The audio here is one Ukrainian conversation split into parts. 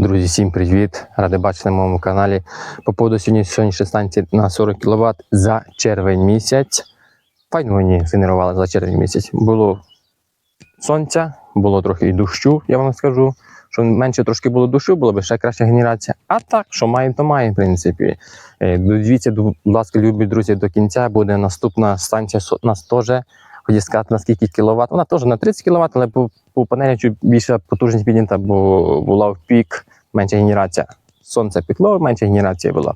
Друзі, всім привіт! Радий бачити на моєму каналі. По поводу сьогодні сонячної станції на 40 кВт за червень місяць. Файно мені генерували за червень місяць. Було сонця, було трохи і дощу, я вам скажу. Що менше трошки було дощу, було б ще краща генерація. А так, що маємо, то маємо, в принципі. Е, Дивіться, будь ласка, любі друзі, до кінця буде наступна станція нас теж. Хотів сказати, на скільки кіловат. Вона теж на 30 кВт, але по, по панелі більша потужність піднята, бо була в пік, менша генерація. Сонце пекло, менша генерація була.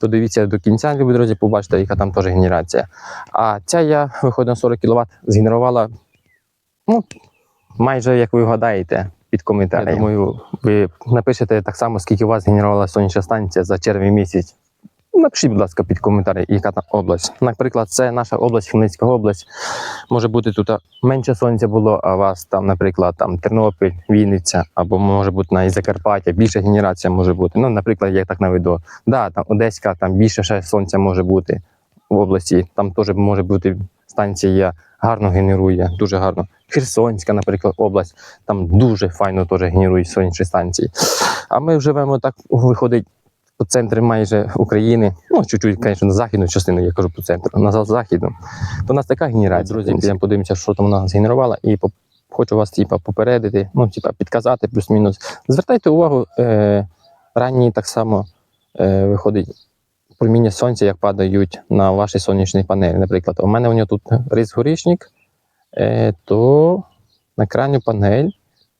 То дивіться до кінця, любі друзі, побачите, яка там теж генерація. А ця я виходить на 40 кВт, згенерувала, ну, майже як ви вгадаєте, під коментарем. Я думаю, ви напишете так само, скільки у вас генерувала сонячна станція за червень місяць. Напишіть, будь ласка, під коментарі, яка там область. Наприклад, це наша область, Хмельницька область. Може бути тут менше сонця було, а у вас там, наприклад, там Тернопіль, Вінниця, або може бути на Закарпаття, більша генерація може бути. Ну, наприклад, я так наведу. Да, там Одеська, там більше ще сонця може бути в області. Там теж може бути станція гарно генерує, дуже гарно. Херсонська, наприклад, область, там дуже файно теж генерують сонячні станції. А ми живемо так, виходить, по центрі майже України, ну чуть-чуть, звісно, на західну частину, я кажу по центру, на західну. То у нас така генерація. Друзі, підемо подивимося, що там вона згенерувала, і хочу вас типа, попередити, ну, типа, підказати, плюс-мінус. Звертайте увагу, е, ранні так само е, виходить проміння сонця, як падають на ваші сонячні панелі. Наприклад, у мене у нього тут рис горішник, е, то на крайню панель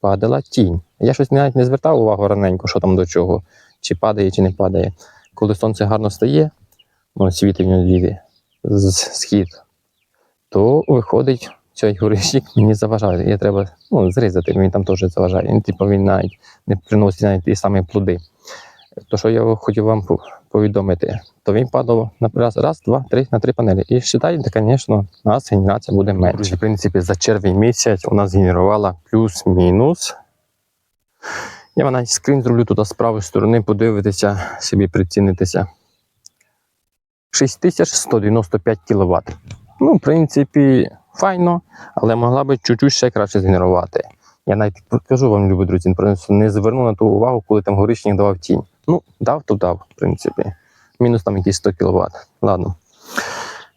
падала тінь. Я щось навіть не звертав увагу раненько, що там до чого, чи падає, чи не падає. Коли сонце гарно стає, ну, світить в нього з схід, то виходить цей горішник мені заважає. Я треба ну, зрізати, він там теж заважає. Він, типу, він навіть не приносить навіть ті самі плоди. То, що я хотів вам повідомити, то він падав на раз, раз, два, три на три панелі. І вважайте, звісно, у нас генерація буде менше. В принципі, за червень місяць у нас генерувала плюс-мінус. Я вам навіть скрін зроблю туди з правої сторони, подивитися, собі прицінитися. 6195 кВт. Ну, в принципі, файно, але могла би чуть-чуть ще краще згенерувати. Я навіть кажу вам, любі друзі, не звернув на ту увагу, коли там горішник давав тінь. Ну, дав, то дав, в принципі. Мінус там якісь 100 кВт. Ладно.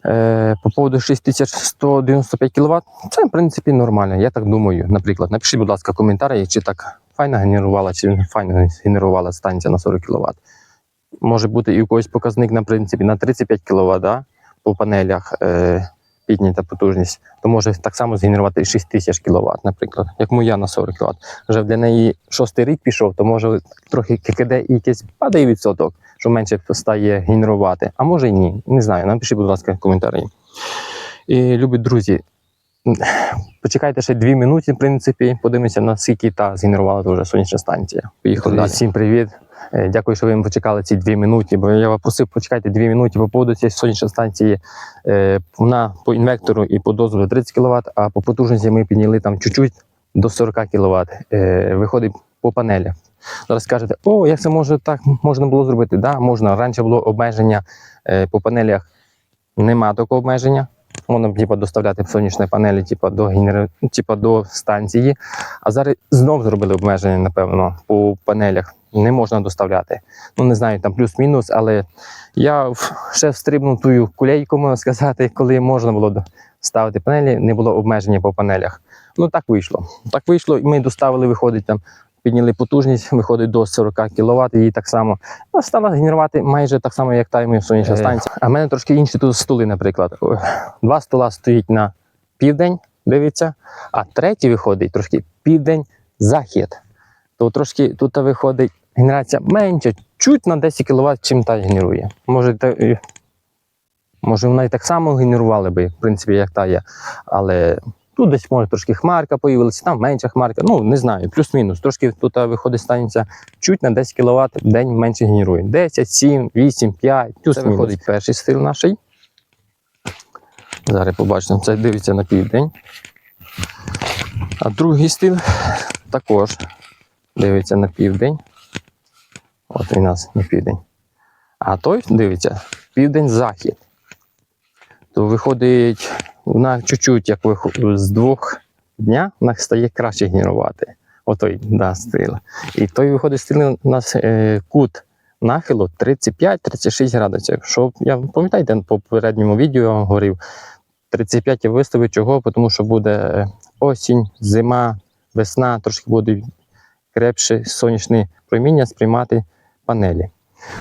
Е, по поводу 6195 кВт, це в принципі нормально. Я так думаю. Наприклад, напишіть, будь ласка, коментарі, чи так файно генерувала, чи файно генерувала станція на 40 кВт. Може бути і у когось показник, на принципі, на 35 кВт, по панелях е, піднята потужність, то може так само згенерувати 6000 кВт, наприклад, як моя на 40 кВт. Вже для неї шостий рік пішов, то може трохи ККД і якийсь падає відсоток, що менше стає генерувати. А може і ні. Не знаю. Напишіть, будь ласка, коментарі. І любі друзі, почекайте ще дві минути, в принципі, подивимося, наскільки та згенерувала вже сонячна станція. Поїхали далі. Всім привіт. Е, Дякую, що ви почекали ці дві минути, бо я вас просив почекайте дві минути по поводу цієї сонячної станції. Е, Вона по інвектору і по дозволу 30 кВт, а по потужності ми підняли там чуть-чуть до 40 кВт. Е, Виходить по панелях. Зараз скажете, о, як це може так можна було зробити? Да, можна. Раніше було обмеження по панелях, нема такого обмеження. Можна типу, доставляти сонячні панелі типу, до, генера... типу, до станції. А зараз знов зробили обмеження, напевно, по панелях. Не можна доставляти. Ну, не знаю, там плюс-мінус, але я ще встрибнув тую кулейку, можна сказати, коли можна було ставити панелі, не було обмеження по панелях. Ну так вийшло. Так вийшло, і ми доставили, виходить там, підняли потужність, виходить до 40 кВт, і так само ну, стала генерувати майже так само, як та і моя сонячна Е. станція. А в мене трошки інші тут столи, наприклад. Два стола стоїть на південь, дивиться, а третій виходить трошки південь-захід. То трошки тут виходить генерація менша, чуть на 10 кВт, чим та генерує. Може, та, може вона і так само генерувала би, в принципі, як та є. Але тут десь може трошки хмарка появилася, там менша хмарка. Ну, не знаю, плюс-мінус. Трошки тут виходить станція чуть на 10 кВт в день менше генерує. 10, 7, 8, 5, плюс Це виходить перший стиль наший. Зараз побачимо, це дивиться на південь. А другий стиль також дивиться на південь. От у нас на південь. А той дивиться південь-захід. То виходить, вона чуть-чуть, як з двох дня, вона стає краще генерувати. Отой, да, стріла. І той виходить стріли у нас е, кут нахилу 35-36 градусів. Що я пам'ятаєте, по попередньому відео я говорив, 35 я виставив чого, тому що буде е, осінь, зима, весна, трошки буде крепше сонячне проміння сприймати панелі.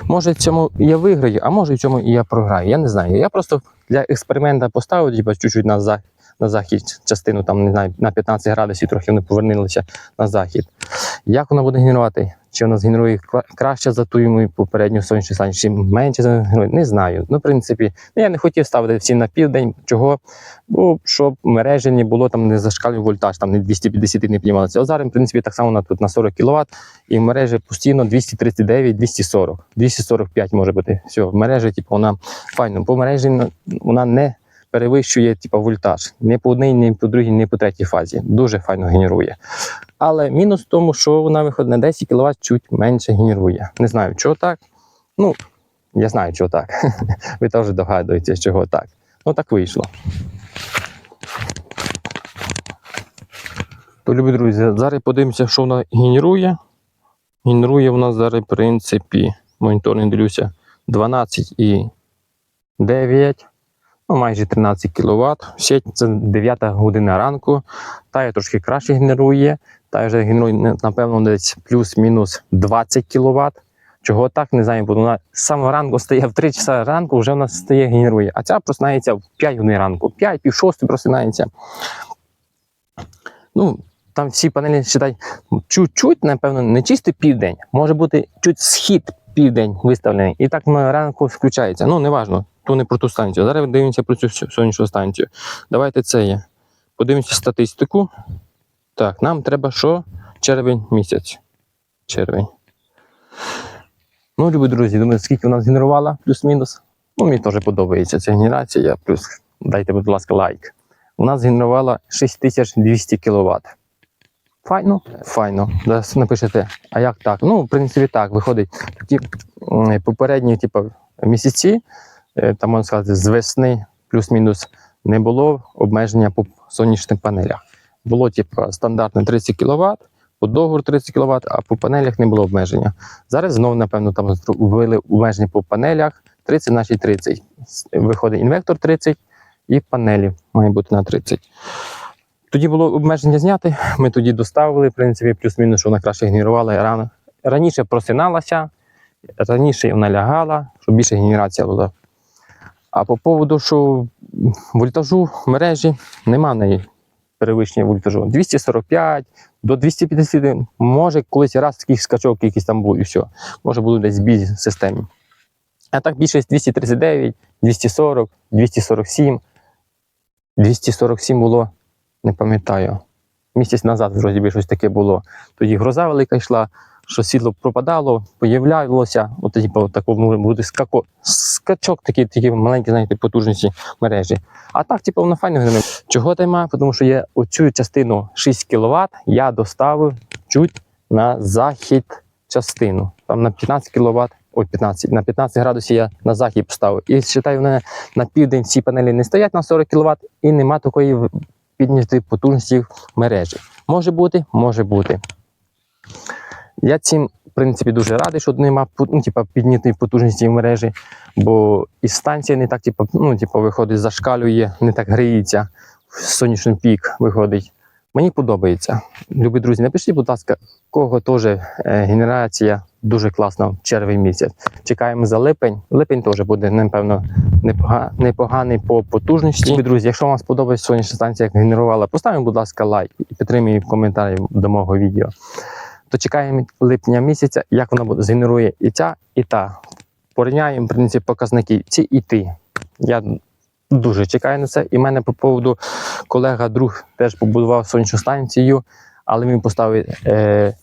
Може, в цьому я виграю, а може в цьому і я програю. Я не знаю. Я просто для експерименту поставив типу, чуть-чуть на, за, на захід частину, там, не знаю, на 15 градусів, трохи вони повернулися на захід. Як вона буде генерувати? Чи вона згенерує краще за ту йому попередню сонячну станцію, чи менше згенерує? Не знаю. Ну, в принципі, ну, я не хотів ставити всі на південь. Чого? Бо щоб мережі не було там не зашкалював вольтаж, там не 250 не піднімалося. А зараз, в принципі, так само вона тут на 40 кВт, і в мережі постійно 239, 240, 245 може бути. Все, в мережі, типу, вона файно. По мережі ну, вона не перевищує типу, вольтаж. Ні по одній, ні по другій, ні по третій фазі. Дуже файно генерує. Але мінус в тому, що вона виходить на 10 кВт чуть менше генерує. Не знаю, чого так. Ну, я знаю, чого так. Ви теж догадуєтеся, чого так. Ну так вийшло. То, любі друзі, зараз подивимося, що вона генерує. Генерує вона зараз, в принципі, моніторинг дивлюся 12,9, ну майже 13 кВт. Ще це 9 година ранку. Та я трошки краще генерує. Та вже генерує, напевно, десь плюс-мінус 20 кВт. Чого так, не знаю, бо вона з самого ранку стає в 3 часа ранку, вже вона стає генерує. А ця просинається в 5 годин ранку. 5, пів 6 просинається. Ну, там всі панелі считай, чуть-чуть, напевно, не чисто південь, може бути чуть схід південь виставлений. І так на ранку включається. Ну, неважно, то не про ту станцію. Зараз дивимося про цю сонячну станцію. Давайте це є. Подивимося статистику. Так, нам треба що? Червень місяць. Червень. Ну, любі друзі, думаю, скільки вона згенерувала, плюс-мінус. Ну, мені теж подобається ця генерація. Плюс дайте, будь ласка, лайк. У нас згенерувала 6200 кВт. Файно, файно. Зараз напишете, а як так? Ну, в принципі, так, виходить. М, попередні типу, місяці, там можна сказати, з весни плюс-мінус не було обмеження по сонячним панелях. Було типу, стандартно 30 кВт, по договору 30 кВт, а по панелях не було обмеження. Зараз знову, напевно, там ввели обмеження по панелях 30, значить 30. Виходить інвектор 30 і панелі має бути на 30. Тоді було обмеження зняти. Ми тоді доставили, в принципі, плюс-мінус, що вона краще генерувала. Рано. Раніше просиналася, раніше вона лягала, щоб більше генерація була. А по поводу, що вольтажу мережі нема неї перевищення вольтажу. 245 до 250, може колись раз такий скачок якийсь там був і все. Може було десь збій в системі. А так більшість 239, 240, 247. 247 було не пам'ятаю. Місяць назад вроді би щось таке було. Тоді гроза велика йшла, що світло пропадало, появлялося. От типу, тако може бути скако, скачок, такий, такі маленькі, знаєте, потужності мережі. А так, типу, воно файно генерує. Чого тайма? Тому що я оцю частину 6 кВт я доставив чуть на захід частину. Там на 15 кВт, ой, 15, на 15 градусів я на захід поставив. І вважаю, на, на південь ці панелі не стоять на 40 кВт і нема такої в- підняти потужності в мережі. Може бути, може бути. Я цим, в принципі, дуже радий, що нема ну, типа, підняти потужності в мережі, бо і станція не так, типа, ну, типа, виходить, зашкалює, не так гріється, сонячний пік виходить. Мені подобається. Любі друзі, напишіть, будь ласка, кого теж е, генерація дуже класна в червень місяць. Чекаємо за липень. Липень теж буде, напевно, непога- непоганий по потужності. Любі друзі, якщо вам сподобається сонячна станція, як генерувала, поставимо, будь ласка, лайк і підтримуємо в коментарі до мого відео. То чекаємо липня місяця, як вона буде згенерує і ця, і та. Порівняємо, в принципі, показники ці і ти. Я дуже чекаю на це. І в мене по поводу колега, друг теж побудував сонячну станцію, але він поставив е,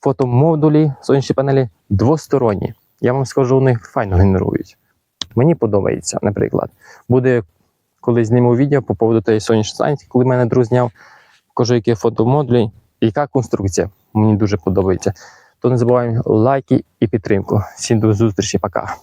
фотомодулі сонячні панелі двосторонні. Я вам скажу, вони файно генерують. Мені подобається, наприклад. Буде коли зніму відео по поводу тієї сонячної станції, коли мене друг зняв, покажу, які фотомодулі яка конструкція. Мені дуже подобається. То не забуваємо лайки і підтримку. Всім до зустрічі, пока.